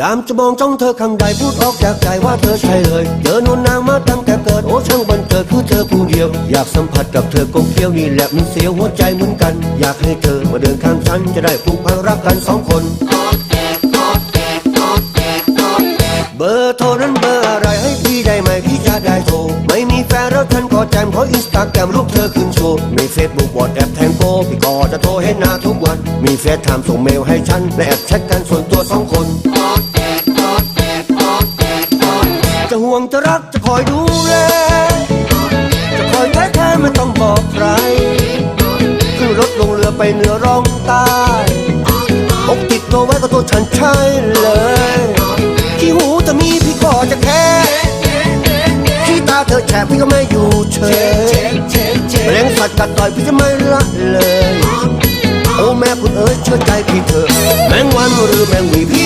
ยามจะมองจ้องเธอข้างใดพูดออกจากใจว่าเธอใช่เลยเจอนวนนางมาตั้งแต่เกิดโอ้ช่างบันเกิดคือเธอผู้เดียว อยากสัมผัสกับเธอกงเคี้ยวนี่แหละมันเสียวหัวใจเหมือนกัน อยากให้เธอมาเดินข้างฉันจะได้ผูกพันรักกันสองคน เบอร์โทรนั้น ฟนแล้วฉันก็แจมขออินสตาแกรมรูปเธอขึ้นโชว์ในเฟซบุ๊กวอทแอปแทงโกพี่ก็จะโทรให้หน้าทุกวัน มีเฟซไทม์ส่งเมลให้ฉัน และแอบแชทกันส่วนตัวสองคนจะห่วงจะรักจะคอยดูแล จะคอยแท้แท้ไม่ต้องบอกใคร ขึ้นรถลงเรือไปเหนือร่องใต้อกติดตัวไว้ก็ตัวฉันใช่เลย ที่หูจะมี เธอแฉพี่ก็ไม่อยู่เฉยแมลงสัตว์กัดต่อยพี่จะไม่ละเลย โอ้แม่คุณเอ๋ยเชื่อใจพี่เถอะแมงวันหรือแมงวีพี่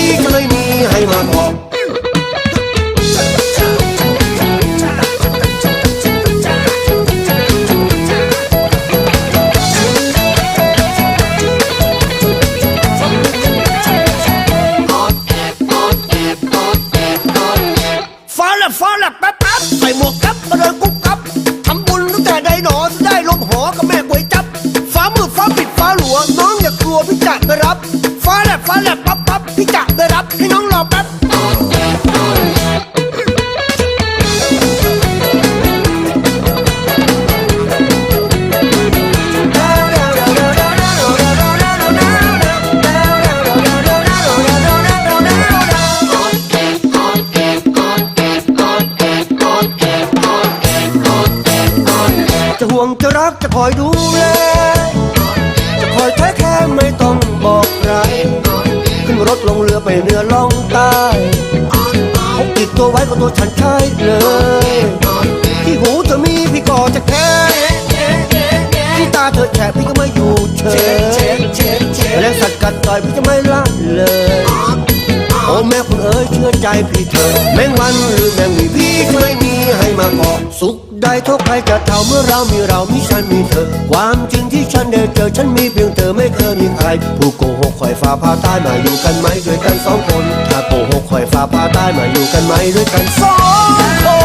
ใส่หมวกก๊บมาเดินกุ๊บกับทำบุญตั้งแต่ใดหนอจะได้ลมหอกับแม่ก๋วยจับ ฟ้ามืดฟ้าปิดฟ้าหลัวน้องอย่ากลัวพี่จะไปรับ ฟ้าแลบฟ้าแลบปั๊บปั๊บพี่จะไปรับ ให้น้องรอแป๊บ กจะคอยดูแลจะคอยแท้แค่ไม่ต้องบอกใคร ขึ้นรถลงเรือไปเหนือล่องใต้พกติดตัวไว้ก็ตัวฉันใช่เลย ที่หูเธอมีพี่ก็จะแค่ที่ตาเธอแฉะพี่ก็ไม่อยู่เฉยแมลงสัตว์กัดต่อยพี่จะไม่ละเลยโอ้แม่คุณเอ๋ยเชื่อใจพี่เถอะแมงวันหรือแมงวีพี่ก็ไม่มีให้มาบอกสุข ได้เท่าใครจะเท่าเมื่อเรามีเรามีฉันมีเธอ ความจริงที่ฉันได้เจอฉันมีเพียงเธอไม่เคยมีใคร ผู้โกหกคอยฟ้าพาใต้มาอยู่กันไหมด้วยกันสองคน ถ้าโกหกคอยฟ้าพาใต้มาอยู่กันไหมด้วยกันสอง